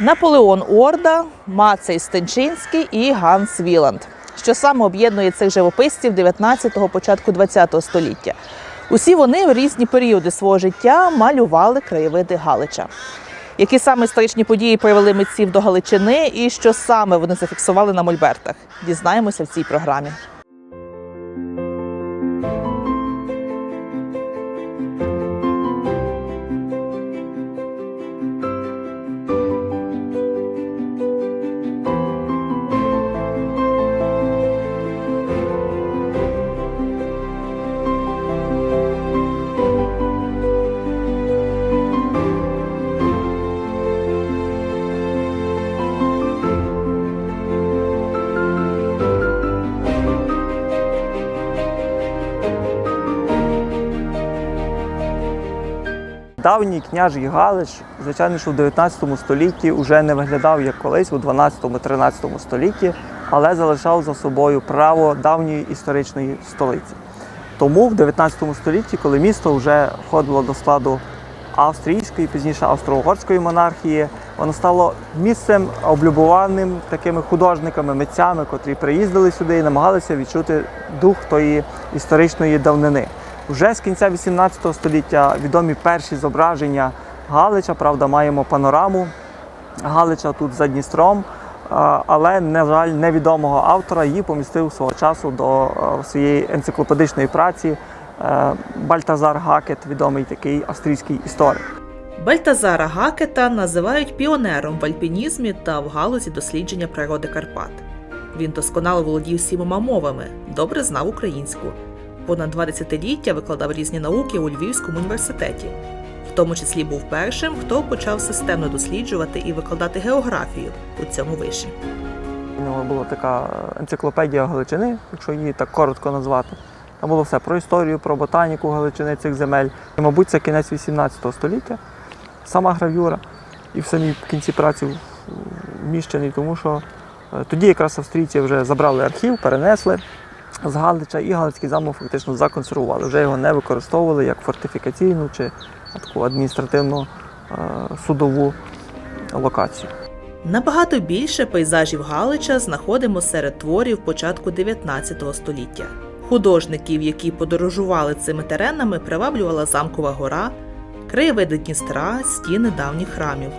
Наполеон Орда, Мацей Стенчинський і Ганс Віланд. Що саме об'єднує цих живописців 19-го, початку 20-го століття. Усі вони в різні періоди свого життя малювали краєвиди Галича. Які саме історичні події привели митців до Галичини і що саме вони зафіксували на мольбертах? Дізнаємося в цій програмі. Давній княжий Галич, звичайно, що в 19 столітті вже не виглядав як колись у 12-13 столітті, але залишав за собою право давньої історичної столиці. Тому в 19 столітті, коли місто вже входило до складу австрійської, пізніше австро-угорської монархії, воно стало місцем облюбованим такими художниками, митцями, котрі приїздили сюди і намагалися відчути дух тої історичної давнини. Вже з кінця 18 століття відомі перші зображення Галича. Правда, маємо панораму Галича тут за Дністром. Але, на жаль, невідомого автора її помістив свого часу до е, своєї енциклопедичної праці е, Бальтазар Гакет, відомий такий австрійський історик. Бальтазара Гакета називають піонером в альпінізмі та в галузі дослідження природи Карпат. Він досконало володів сімома мовами, добре знав українську. Понад два десятиліття викладав різні науки у Львівському університеті. В тому числі був першим, хто почав системно досліджувати і викладати географію у цьому виші. У нього була така енциклопедія Галичини, якщо її так коротко назвати. Там було все про історію, про ботаніку Галичини цих земель. І, мабуть, це кінець 18 століття, сама гравюра. І в самій кінці праці вміщений, тому що е, тоді якраз австрійці вже забрали архів, перенесли з Галича, і Галицький замок фактично законсервували. Вже його не використовували як фортифікаційну чи таку адміністративну е, судову локацію. Набагато більше пейзажів Галича знаходимо серед творів початку 19 століття. Художників, які подорожували цими теренами, приваблювала замкова гора, краєвиди Дністра, стіни давніх храмів.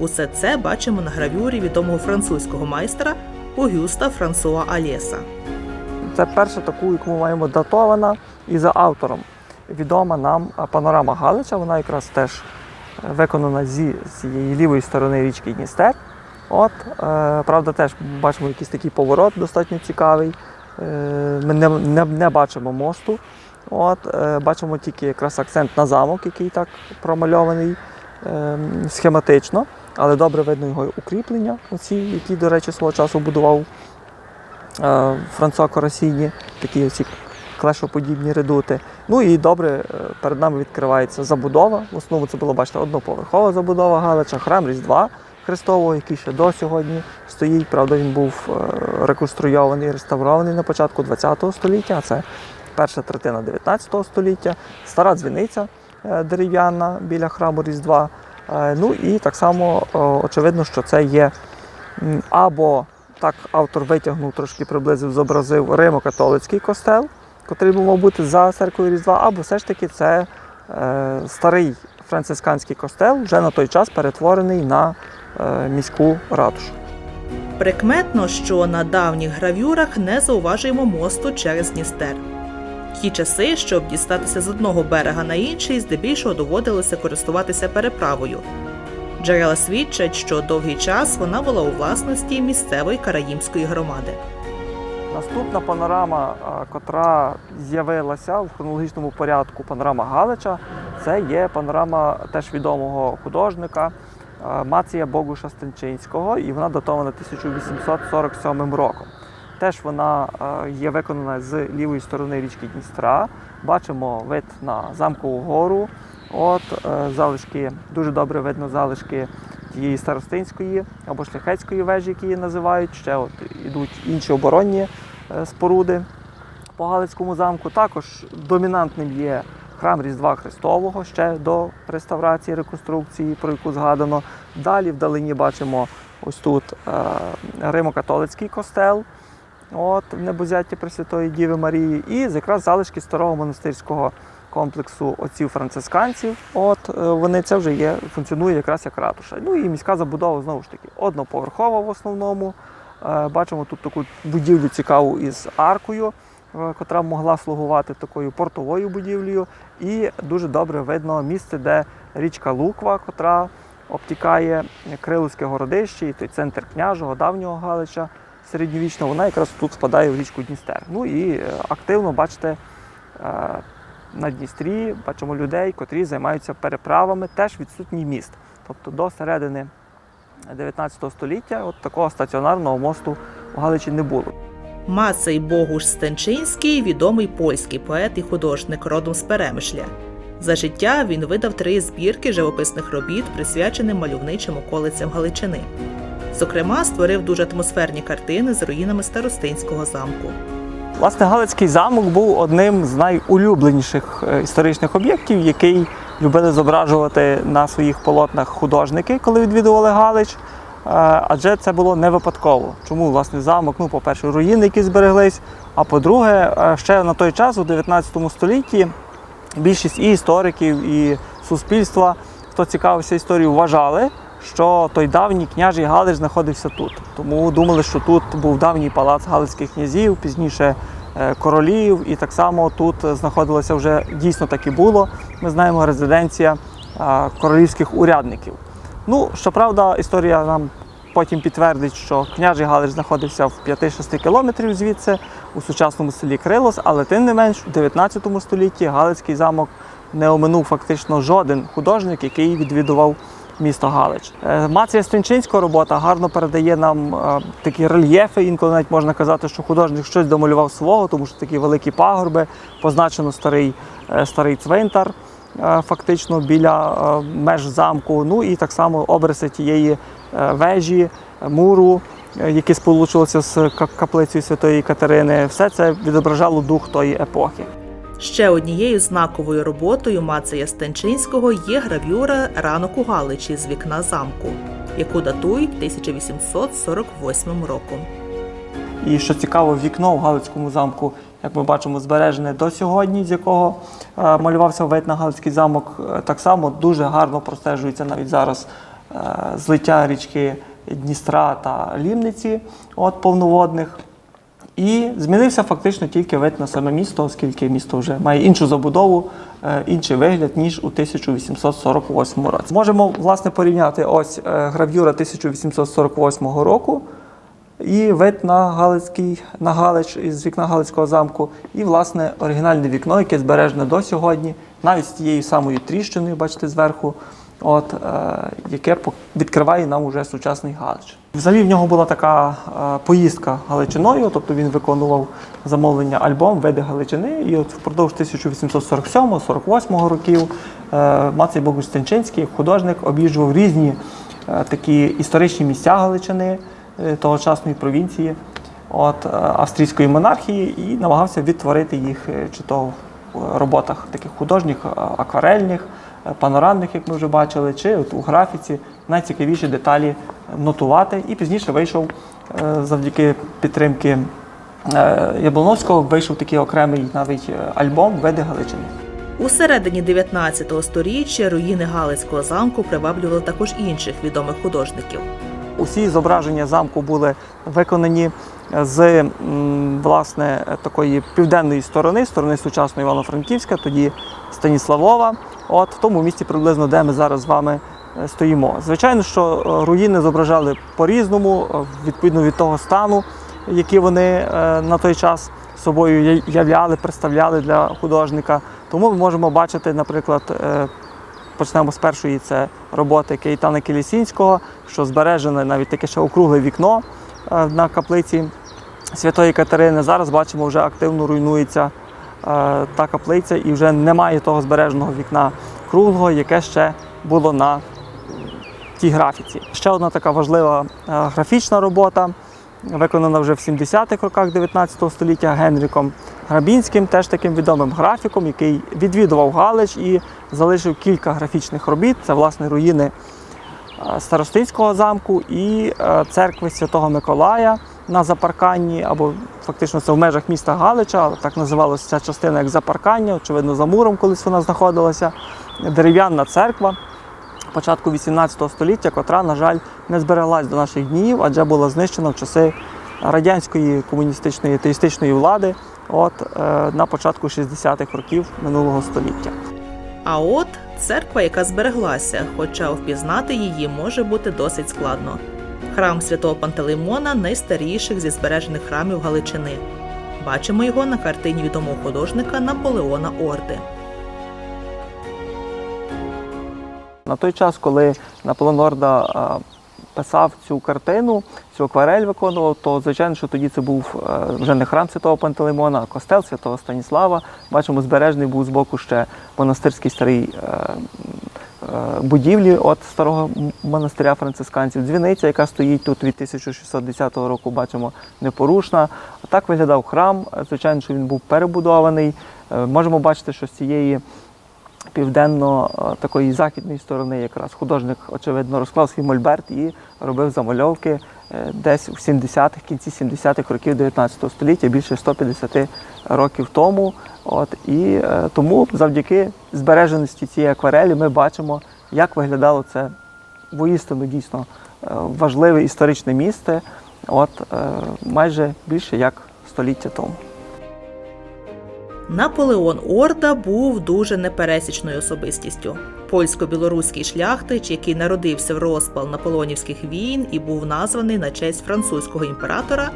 Усе це бачимо на гравюрі відомого французького майстра Огюста Франсуа Алєса. Це перша таку, яку ми маємо датована і за автором. Відома нам панорама Галича, вона якраз теж е, виконана зі цієї лівої сторони річки Дністер. От, е, правда, теж бачимо якийсь такий поворот достатньо цікавий. Е, ми не, не, не бачимо мосту. От, е, бачимо тільки якраз акцент на замок, який так промальований е, схематично, але добре видно його укріплення, оці, які, до речі, свого часу будував Франсуа Корасіні, такі оці клешоподібні редути. Ну і добре, е, перед нами відкривається забудова. В основному це була, бачите, одноповерхова забудова Галича, храм Різдва Христового, який ще до сьогодні стоїть. Правда, він був е, реконструйований, реставрований на початку ХХ століття, це перша третина 19 століття, стара дзвіниця е, дерев'яна біля храму Різдва. Е, Ну і так само е, очевидно, що це є або так автор витягнув, трошки приблизив, зобразив Римо-католицький костел, котрий би мав бути за церквою Різдва, або все ж таки це е, старий францисканський костел, вже на той час перетворений на е, міську ратушу. Прикметно, що на давніх гравюрах не зауважуємо мосту через Дністер. Ті часи, щоб дістатися з одного берега на інший, здебільшого доводилося користуватися переправою. Джерела свідчать, що довгий час вона була у власності місцевої караїмської громади. Наступна панорама, котра з'явилася в хронологічному порядку, панорама Галича, це є панорама теж відомого художника Мація Богуша Стенчинського, і вона датована 1847 роком. Теж вона є виконана з лівої сторони річки Дністра. Бачимо вид на замкову гору. От е, залишки, дуже добре видно залишки тієї старостинської або шляхетської вежі, які її називають. Ще от ідуть інші оборонні е, споруди по Галицькому замку. Також домінантним є храм Різдва Христового ще до реставрації, реконструкції, про яку згадано. Далі вдалині бачимо ось тут е, Римо-католицький костел, от, в небозятті Пресвятої Діви Марії, і якраз залишки старого монастирського комплексу отців францисканців. От е, вони це вже є, функціонує якраз як ратуша. Ну і міська забудова знову ж таки одноповерхова в основному. Е, Бачимо тут таку будівлю цікаву із аркою, е, котра могла слугувати такою портовою будівлею. І дуже добре видно місце, де річка Луква, котра обтікає Крилівське городище і той центр княжого, давнього Галича середньовічного, вона якраз тут впадає в річку Дністер. Ну і активно бачите. На Дністрі бачимо людей, котрі займаються переправами, теж відсутній міст. Тобто до середини 19 століття от такого стаціонарного мосту в Галичі не було. Мацей Богуш Стенчинський відомий польський поет і художник родом з Перемишля. За життя він видав три збірки живописних робіт, присвячених мальовничим околицям Галичини. Зокрема, створив дуже атмосферні картини з руїнами старостинського замку. Власне, Галицький замок був одним з найулюбленіших е, історичних об'єктів, який любили зображувати на своїх полотнах художники, коли відвідували Галич. Е, Адже це було не випадково. Чому власне замок? Ну, по-перше, руїни, які збереглись. А по-друге, е, ще на той час, у 19 столітті, більшість і істориків, і суспільства, хто цікавився історією, вважали, що той давній княжий Галич знаходився тут. Тому думали, що тут був давній палац галицьких князів, пізніше е, королів, і так само тут знаходилося вже дійсно так і було. Ми знаємо резиденція е, королівських урядників. Ну, щоправда, історія нам потім підтвердить, що княжий Галич знаходився в 5-6 кілометрів звідси у сучасному селі Крилос, але тим не менш у 19 столітті Галицький замок не оминув фактично жоден художник, який відвідував місто Галич. Е, Мація Стрінчинського робота гарно передає нам е, такі рельєфи. Інколи навіть можна казати, що художник щось домалював свого, тому що такі великі пагорби, позначено старий, е, старий цвинтар. Фактично біля меж замку, ну і так само обриси тієї вежі, муру, які сполучилися з каплицею Святої Катерини. Все це відображало дух тої епохи. Ще однією знаковою роботою Мацея Стенчинського є гравюра Ранок у Галичі з вікна замку, яку датують 1848 роком. І що цікаво, вікно в Галицькому замку, як ми бачимо, збережене до сьогодні, з якого е, малювався вид на Галицький замок, е, так само дуже гарно простежується навіть зараз е, злиття річки Дністра та Лімниці от повноводних. І змінився фактично тільки вид на саме місто, оскільки місто вже має іншу забудову, е, інший вигляд, ніж у 1848 році. Можемо власне порівняти ось е, гравюра 1848 року і вид на Галицький на Галич із вікна Галицького замку, і власне оригінальне вікно, яке збережене до сьогодні, навіть з тією самою тріщиною, бачите, зверху, от, е, яке відкриває нам уже сучасний Галич. Взагалі в нього була така е, поїздка Галичиною, тобто він виконував замовлення альбом Види Галичини, і от впродовж 1847-48 років е, Мацей як художник, об'їжджував різні такі історичні місця Галичини тогочасної провінції от, австрійської монархії і намагався відтворити їх чи то в роботах таких художніх, акварельних, панорамних, як ми вже бачили, чи от у графіці найцікавіші деталі нотувати. І пізніше вийшов е, завдяки підтримки е, Яблоновського, вийшов такий окремий навіть е, альбом Види Галичини. У середині 19 століття руїни Галицького замку приваблювали також інших відомих художників. Усі зображення замку були виконані з власне такої південної сторони, сторони сучасної Івано-Франківська, тоді Станіславова. От в тому місці приблизно, де ми зараз з вами е, стоїмо. Звичайно, що е, руїни зображали по-різному, е, відповідно від того стану, який вони на той час собою являли, представляли для художника. Тому ми можемо бачити, наприклад, Почнемо з першої це роботи Кейтана Келісінського, що збережене навіть таке ще округле вікно на каплиці Святої Катерини. Зараз бачимо, вже активно руйнується та каплиця і вже немає того збереженого вікна круглого, яке ще було на тій графіці. Ще одна така важлива е, графічна робота, виконана вже в 70-х роках 19 століття Генріком Грабінським, теж таким відомим графіком, який відвідував Галич і залишив кілька графічних робіт. Це власне руїни е, Старостинського замку і е, церкви Святого Миколая на Запарканні, або фактично це в межах міста Галича, так називалася ця частина як Запаркання, очевидно, за муром колись вона знаходилася. Дерев'яна церква початку 18 століття, котра, на жаль, не збереглась до наших днів, адже була знищена в часи радянської комуністичної атеїстичної влади от, е, на початку 60-х років минулого століття. А от церква, яка збереглася, хоча впізнати її може бути досить складно. Храм святого Пантелеймона найстаріших зі збережених храмів Галичини. Бачимо його на картині відомого художника Наполеона Орди. На той час, коли Наполеон Орда писав цю картину, цю акварель виконував, то звичайно, що тоді це був е, вже не храм святого Пантелеймона, а костел святого Станіслава. Бачимо, збережений був збоку ще монастирський старий е, будівлі от старого монастиря францисканців. Дзвіниця, яка стоїть тут від 1610 року, бачимо, непорушна. Так виглядав храм. Е, Звичайно, що він був перебудований. Е, Можемо бачити, що з цієї південно е, такої західної сторони якраз художник, очевидно, розклав свій мольберт і робив замальовки е, десь у 70-х, кінці 70-х років 19 століття, більше 150 років тому. От, і е, тому завдяки збереженості цієї акварелі ми бачимо, як виглядало це воістину дійсно е, важливе історичне місце, от, е, майже більше як століття тому. Наполеон Орда був дуже непересічною особистістю. Польсько-білоруський шляхтич, який народився в розпал наполеонівських війн і був названий на честь французького імператора,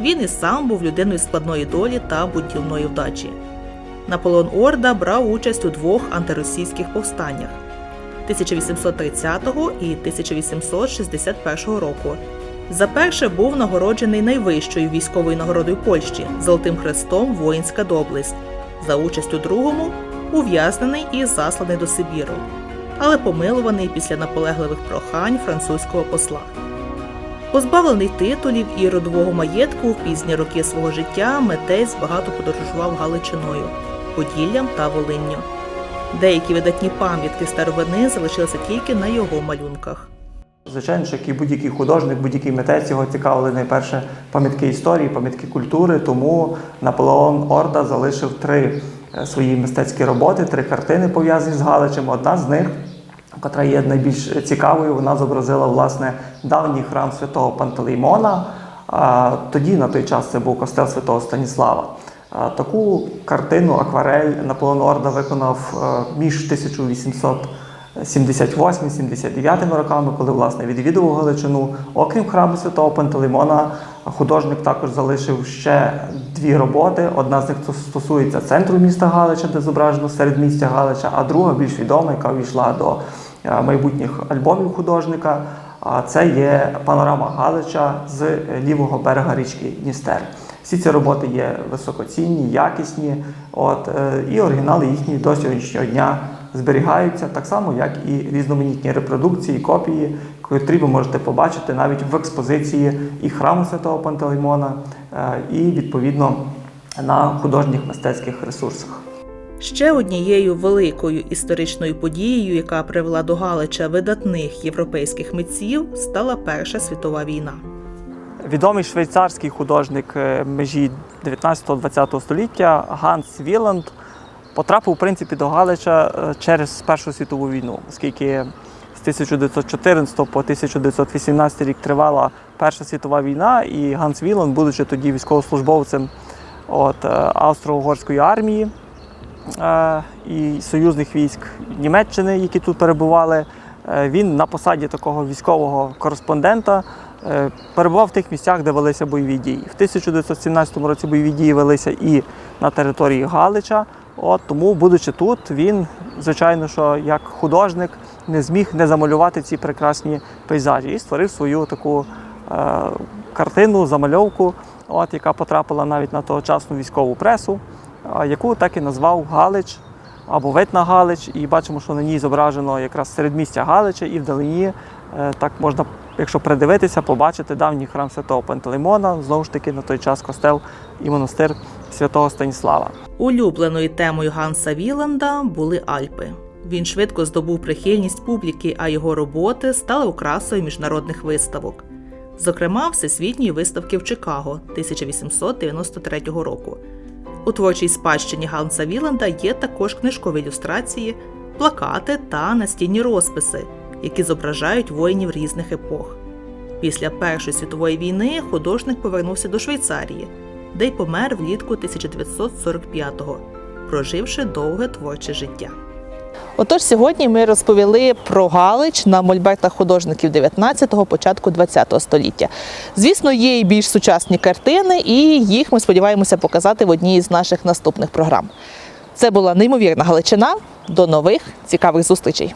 він і сам був людиною складної долі та будівної вдачі. Наполеон Орда брав участь у двох антиросійських повстаннях 1830 і 1861 року. За перше був нагороджений найвищою військовою нагородою Польщі Золотим Хрестом Воїнська доблесть. За участь у другому ув'язнений і засланий до Сибіру, але помилуваний після наполегливих прохань французького посла. Позбавлений титулів і родового маєтку в пізні роки свого життя митець багато подорожував Галичиною, Поділлям та Волинню. Деякі видатні пам'ятки старовини залишилися тільки на його малюнках. Звичайно, що як і будь-який художник, будь-який митець його цікавили найперше пам'ятки історії, пам'ятки культури. Тому Наполеон Орда залишив три е, свої мистецькі роботи, три картини пов'язані з Галичем. Одна з них, яка є найбільш цікавою, вона зобразила власне давній храм святого Пантелеймона. Тоді на той час це був костел святого Станіслава. Таку картину акварель Наполеон Орда виконав е, між 1800 78-79 роками, коли власне відвідував Галичину. Окрім храму святого Пантелеймона, художник також залишив ще дві роботи. Одна з них стосується центру міста Галича, де зображено середмістя Галича, а друга більш відома, яка увійшла до е, майбутніх альбомів художника. А це є панорама Галича з лівого берега річки Дністер. Всі ці роботи є високоцінні, якісні, от, е, і оригінали їхні до сьогоднішнього дня зберігаються, так само, як і різноманітні репродукції, копії, котрі ви можете побачити навіть в експозиції і храму Святого Пантелеймона, е, і відповідно на художніх мистецьких ресурсах. Ще однією великою історичною подією, яка привела до Галича видатних європейських митців, стала Перша світова війна. Відомий швейцарський художник е, межі 19-20 століття Ганс Віланд потрапив в принципі до Галича е, через Першу світову війну, оскільки з 1914 по 1918 рік тривала Перша світова війна, і Ганс Віланд, будучи тоді військовослужбовцем от, е, Австро-Угорської армії е, і союзних військ Німеччини, які тут перебували, він на посаді такого військового кореспондента перебував в тих місцях, де велися бойові дії. В 1917 році бойові дії велися і на території Галича. От тому, будучи тут, він, звичайно, що як художник не зміг не замалювати ці прекрасні пейзажі і створив свою таку е, картину, замальовку, от, яка потрапила навіть на тогочасну військову пресу, е, яку так і назвав Галич або вид на Галич. І бачимо, що на ній зображено якраз середмістя Галича і вдалині е, так можна, якщо придивитися, побачити давній храм святого Пантелеймона, знову ж таки на той час костел і монастир святого Станіслава. Улюбленою темою Ганса Віланда були Альпи. Він швидко здобув прихильність публіки, а його роботи стали окрасою міжнародних виставок, зокрема Всесвітньої виставки в Чикаго 1893 року. У творчій спадщині Ганса Віланда є також книжкові ілюстрації, плакати та настінні розписи, які зображають воїнів різних епох. Після Першої світової війни художник повернувся до Швейцарії, де й помер влітку 1945-го, проживши довге творче життя. Отож, сьогодні ми розповіли про Галич на мольбертах художників 19-го, початку 20-го століття. Звісно, є і більш сучасні картини, і їх ми сподіваємося показати в одній із наших наступних програм. Це була неймовірна Галичина. До нових цікавих зустрічей!